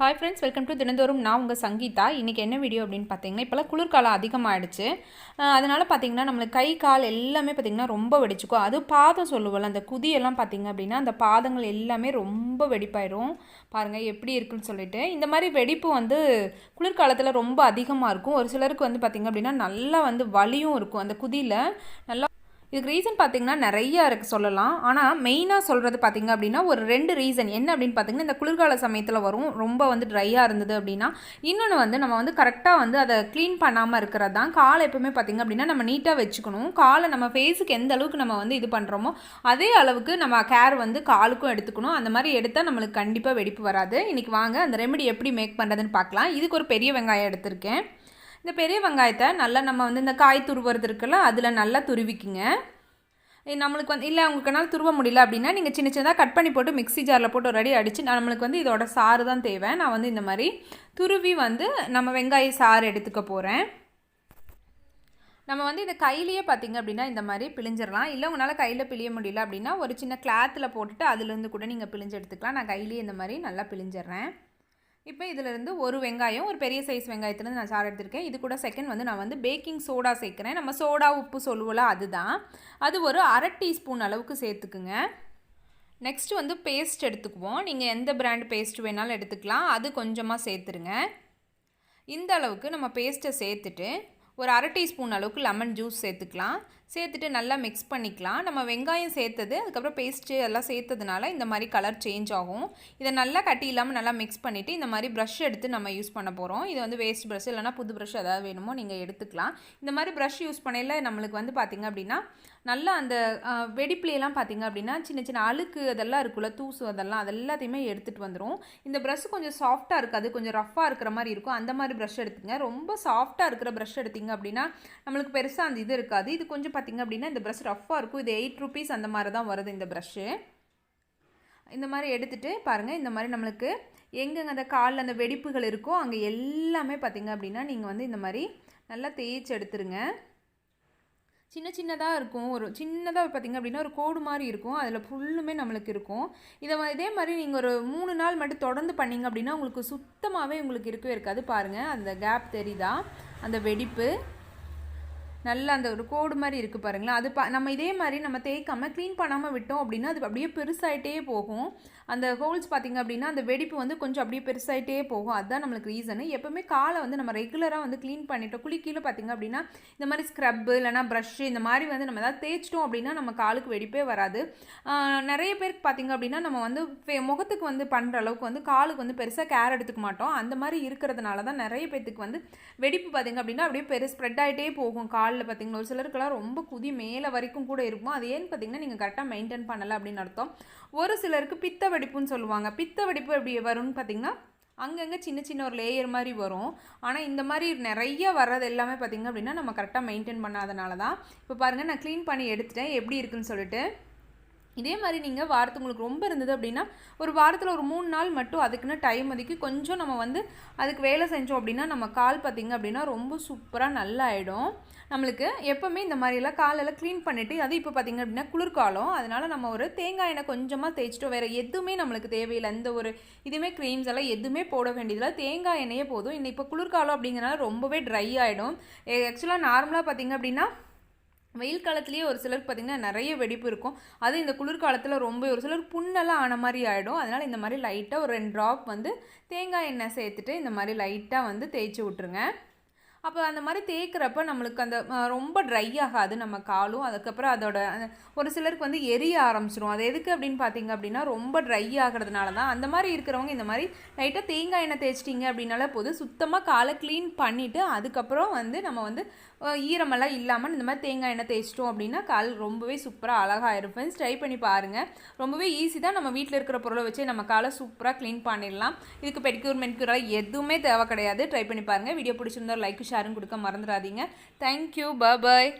Hi friends welcome to தினந்தோறும் நான் உங்கள் சங்கீதா. இன்றைக்கி என்ன வீடியோ அப்படின்னு பார்த்தீங்கன்னா இப்போலாம் குளிர்காலம் அதிகமாகிடுச்சு அதனால் பார்த்தீங்கன்னா நம்மளுக்கு கை கால் எல்லாமே பார்த்திங்கன்னா ரொம்ப வெடிச்சுக்கும். அது பாதம் சொல்லுவோம்ல அந்த குதியெல்லாம் பார்த்திங்க அப்படின்னா அந்த பாதங்கள் எல்லாமே ரொம்ப வெடிப்பாயிரும். பாருங்கள் எப்படி இருக்குன்னு சொல்லிட்டு. இந்த மாதிரி வெடிப்பு வந்து குளிர்காலத்தில் ரொம்ப அதிகமாக இருக்கும். ஒரு சிலருக்கு வந்து பார்த்திங்க அப்படின்னா நல்லா வந்து வலியும் இருக்கும். அந்த குதியில் நல்லா இதுக்கு ரீசன் பார்த்தீங்கன்னா நிறையா இருக்குது சொல்லலாம். ஆனால் மெயினாக சொல்கிறது பார்த்தீங்க அப்படின்னா ஒரு ரெண்டு ரீசன் என்ன அப்படின்னு பார்த்தீங்கன்னா இந்த குளிர்கால சமயத்தில் வரும். ரொம்ப வந்து ட்ரையாக இருந்தது அப்படின்னா இன்னொன்று வந்து நம்ம வந்து கரெக்டாக வந்து அதை க்ளீன் பண்ணாமல் இருக்கிறது தான். காலை எப்போவுமே பார்த்திங்க அப்படின்னா நம்ம நீட்டாக வச்சுக்கணும். காலை நம்ம ஃபேஸுக்கு எந்த அளவுக்கு நம்ம வந்து இது பண்ணுறோமோ அதே அளவுக்கு நம்ம கேர் வந்து காலுக்கும் எடுத்துக்கணும். அந்த மாதிரி எடுத்தால் நம்மளுக்கு கண்டிப்பாக வெடிப்பு வராது. இன்றைக்கி வாங்க அந்த ரெமெடி எப்படி மேக் பண்ணுறதுன்னு பார்க்கலாம் இதுக்கு ஒரு பெரிய வெங்காயம் எடுத்திருக்கேன். இந்த பெரிய வெங்காயத்தை நல்லா நம்ம வந்து இந்த காய் துருவுறது இருக்குல்ல அதில் நல்லா துருவிக்குங்க. நம்மளுக்கு வந்து இல்லை உங்களுக்குனால துருவ முடியல அப்படின்னா நீங்கள் சின்ன சின்னதாக கட் பண்ணி போட்டு மிக்ஸி ஜாரில் போட்டு ஒரு அடித்து நம்மளுக்கு வந்து இதோட சாறு தான் தேவை. நான் வந்து இந்த மாதிரி துருவி வந்து நம்ம வெங்காய சாறு எடுத்துக்க போகிறேன் நம்ம வந்து இந்த கையிலேயே பார்த்திங்க அப்படின்னா இந்த மாதிரி பிழிஞ்சிடலாம். இல்லை உங்களால் கையில் பிழிய முடியல அப்படின்னா ஒரு சின்ன கிளாத்தில் போட்டுட்டு அதுலேருந்து கூட நீங்கள் பிழிஞ்சு எடுத்துக்கலாம். நான் கையிலேயே இந்த மாதிரி நல்லா பிழிஞ்சிடுறேன். இப்போ இதிலிருந்து ஒரு வெங்காயம் ஒரு பெரிய சைஸ் வெங்காயத்துலேருந்து நான் சாறு எடுத்திருக்கேன். இது கூட செகண்ட் வந்து நான் வந்து பேக்கிங் சோடா சேர்க்குறேன். நம்ம சோடா உப்பு சொல்லுவோம்ல அதுதான். அது ஒரு அரை டீஸ்பூன் அளவுக்கு சேர்த்துக்குங்க. நெக்ஸ்ட்டு வந்து பேஸ்ட் எடுத்துக்குவோம். நீங்கள் எந்த பிராண்ட் பேஸ்ட் வேணாலும் எடுத்துக்கலாம். அது கொஞ்சமாக சேர்த்துருங்க. இந்த அளவுக்கு நம்ம பேஸ்ட்டை சேர்த்துட்டு ஒரு அரை டீஸ்பூன் அளவுக்கு லெமன் ஜூஸ் சேர்த்துக்கலாம். சேர்த்துட்டு நல்லா மிக்ஸ் பண்ணிக்கலாம். நம்ம வெங்காயம் சேர்த்தது அதுக்கப்புறம் பேஸ்ட்டு எல்லாம் சேர்த்ததுனால இந்த மாதிரி கலர் சேஞ்ச் ஆகும். இதை நல்லா கட்டி இல்லாமல் நல்லா மிக்ஸ் பண்ணிவிட்டு இந்த மாதிரி ப்ரஷ் எடுத்து நம்ம யூஸ் பண்ண போகிறோம் இது வந்து வேஸ்ட் ப்ரஷ் இல்லைனா புது ப்ரஷ் ஏதாவது வேணுமோ நீங்கள் எடுத்துக்கலாம். இந்த மாதிரி ப்ரஷ் யூஸ் பண்ணையில் நம்மளுக்கு வந்து பார்த்திங்க அப்படின்னா நல்லா அந்த வெடிப்புலையெல்லாம் பார்த்திங்க அப்படின்னா சின்ன சின்ன அழுக்கு அதெல்லாம் இருக்குல்ல தூசு அதெல்லாம் அது எல்லாத்தையுமே எடுத்துகிட்டு வந்துடும் இந்த ப்ரஷ் கொஞ்சம் சாஃப்ட்டாக இருக்காது கொஞ்சம் ரஃப்பாக இருக்கிற மாதிரி இருக்கும். அந்த மாதிரி ப்ரஷ் எடுத்துங்க. ரொம்ப சாஃப்ட்டாக இருக்கிற ப்ரஷ் எடுத்திங்க அப்படின்னா நம்மளுக்கு பெருசாக அந்த இது இருக்காது. இது கொஞ்சம் பார்த்திங்க அப்படின்னா இந்த ப்ரஷ் ரஃப்பாக இருக்கும். இது எயிட் ருபீஸ் அந்த மாதிரி தான் வருது இந்த ப்ரஷ்ஷு இந்த மாதிரி எடுத்துகிட்டு பாருங்கள் இந்த மாதிரி நம்மளுக்கு எங்கெங்கே அந்த காலில் அந்த வெடிப்புகள் இருக்கோ அங்கே எல்லாமே பார்த்திங்க அப்படின்னா நீங்கள் வந்து இந்த மாதிரி நல்லா தேய்ச்சி எடுத்துருங்க. சின்ன சின்னதாக இருக்கும். ஒரு சின்னதாக பார்த்திங்க அப்படின்னா ஒரு கோடு மாதிரி இருக்கும். அதில் ஃபுல்லுமே நம்மளுக்கு இருக்கும். இதை இதே மாதிரி நீங்கள் ஒரு மூணு நாள் மட்டும் தொடர்ந்து பண்ணிங்க அப்படின்னா உங்களுக்கு சுத்தமாகவே உங்களுக்கு இருக்கவே இருக்காது. பாருங்கள் அந்த கேப் தெரியுதா? அந்த வெடிப்பு. நல்லா அந்த ஒரு கோடு மாதிரி இருக்குது பாருங்களேன். அது ப நம்ம இதே மாதிரி நம்ம தேய்க்காமல் க்ளீன் பண்ணாமல் விட்டோம் அப்படின்னா அது அப்படியே பெருசாகிட்டே போகும். அந்த ஹோல்ஸ் பார்த்திங்க அப்படின்னா அந்த வெடிப்பு வந்து கொஞ்சம் அப்படியே பெருசாகிட்டே போகும். அதுதான் நம்மளுக்கு ரீசனு எப்போவுமே காலை வந்து நம்ம ரெகுலராக வந்து க்ளீன் பண்ணிட்டோம். குளிக்கீழே பார்த்திங்க அப்படின்னா இந்த மாதிரி ஸ்க்ரப்பு இல்லைனா ப்ரஷ்ஷு இந்த மாதிரி வந்து நம்ம எதாவது தேய்ச்சிட்டோம் அப்படின்னா நம்ம காலுக்கு வெடிப்பே வராது. நிறைய பேருக்கு பார்த்திங்க அப்படின்னா நம்ம வந்து முகத்துக்கு வந்து பண்ணுற அளவுக்கு வந்து காலுக்கு வந்து பெருசாக கேர் எடுத்துக்க மாட்டோம். அந்த மாதிரி இருக்கிறதுனால தான் நிறைய பேர்த்துக்கு வந்து வெடிப்பு பார்த்திங்க அப்படின்னா அப்படியே பெரு ஸ்ப்ரெட் ஆகிட்டே போகும் கால் காலில் பார்த்தீங்கன்னா ஒரு சிலருக்குலாம் ரொம்ப குதி மேலே வரைக்கும் கூட இருக்கும். அது ஏன்னு பார்த்தீங்கன்னா நீங்கள் கரெக்டாக மெயின்டைன் பண்ணலை அப்படின்னு அர்த்தம். ஒரு சிலருக்கு பித்த வெடிப்புன்னு சொல்லுவாங்க. பித்த வெடிப்பு எப்படி வரும்னு பார்த்தீங்கன்னா அங்கங்கே சின்ன சின்ன ஒரு லேயர் மாதிரி வரும். ஆனால் இந்த மாதிரி நிறைய வர்றது எல்லாமே பார்த்திங்க அப்படின்னா நம்ம கரெக்டாக மெயின்டைன் பண்ணாதனால தான். இப்போ பாருங்கள் நான் க்ளீன் பண்ணி எடுத்துட்டேன். எப்படி இருக்குன்னு சொல்லிட்டு இதே மாதிரி நீங்கள் வாரத்து உங்களுக்கு ரொம்ப இருந்தது அப்படின்னா ஒரு வாரத்தில் ஒரு மூணு நாள் மட்டும் அதுக்குன்னு டைம் ஒதுக்கி கொஞ்சம் நம்ம வந்து அதுக்கு வேலை செஞ்சோம் அப்படின்னா நம்ம கால் பார்த்திங்க அப்படின்னா ரொம்ப சூப்பராக நல்லா ஆகிடும் நம்மளுக்கு எப்போவுமே இந்த மாதிரியெல்லாம் காலெல்லாம் க்ளீன் பண்ணிவிட்டு அது இப்போ பார்த்திங்க அப்படின்னா குளிர்காலம். அதனால் நம்ம ஒரு தேங்காய் எண்ணெய் கொஞ்சமாக தேய்ச்சிட்டோம் வேறு எதுவுமே நம்மளுக்கு தேவையில்லை. எந்த ஒரு இதுவுமே க்ரீம்ஸ் எல்லாம் எதுவுமே போட வேண்டியதில்லை. தேங்காய் எண்ணெயே போதும். இந்த இப்போ குளிர்காலம் அப்படிங்கிறனால ரொம்பவே ட்ரை ஆகிடும் ஆக்சுவலாக நார்மலாக பார்த்திங்க அப்படின்னா வெயில் காலத்துலேயே ஒரு சிலருக்கு பார்த்திங்கன்னா நிறைய வெடிப்பு இருக்கும். அது இந்த குளிர்காலத்தில் ரொம்ப ஒரு சிலருக்கு புண்ணெல்லாம் ஆன மாதிரி ஆகிடும் அதனால் இந்த மாதிரி லைட்டாக ஒரு ரெண்டு ட்ராப் வந்து தேங்காய் எண்ணெய் சேர்த்துட்டு இந்த மாதிரி லைட்டாக வந்து தேய்ச்சி விட்ருங்க அப்போ அந்த மாதிரி தேய்க்கிறப்ப நம்மளுக்கு அந்த ரொம்ப ட்ரை ஆகாது நம்ம காலும். அதுக்கப்புறம் அதோட ஒரு சிலருக்கு வந்து எரிய ஆரம்பிச்சிரும். அது எதுக்கு அப்படின்னு பார்த்தீங்க அப்படின்னா ரொம்ப ட்ரை ஆகிறதுனால தான் அந்த மாதிரி இருக்கிறவங்க இந்த மாதிரி லைட்டாக தேங்காய் எண்ணெய் தேய்ச்சிட்டிங்க அப்படின்னால போது சுத்தமாக காலை க்ளீன் பண்ணிவிட்டு அதுக்கப்புறம் வந்து நம்ம வந்து ஈரமெல்லாம் இல்லாமல் இந்த மாதிரி தேங்காய் எண்ணெய் தேய்ச்சிட்டோம் அப்படின்னா கால் ரொம்பவே சூப்பராக அழகாக இருக்கும் ட்ரை பண்ணி பாருங்கள் ரொம்பவே ஈஸி தான் நம்ம வீட்டில் இருக்கிற பொருளை வச்சு நம்ம காலை சூப்பராக க்ளீன் பண்ணிடலாம். இதுக்கு பெடிக்யூர் மென்க்யூரெலாம் எதுவுமே தேவை கிடையாது. ட்ரை பண்ணி பாருங்கள் வீடியோ பிடிச்சிருந்தா லைக் ஷேரும் கொடுக்க மறந்துடாதீங்க. Thank you bye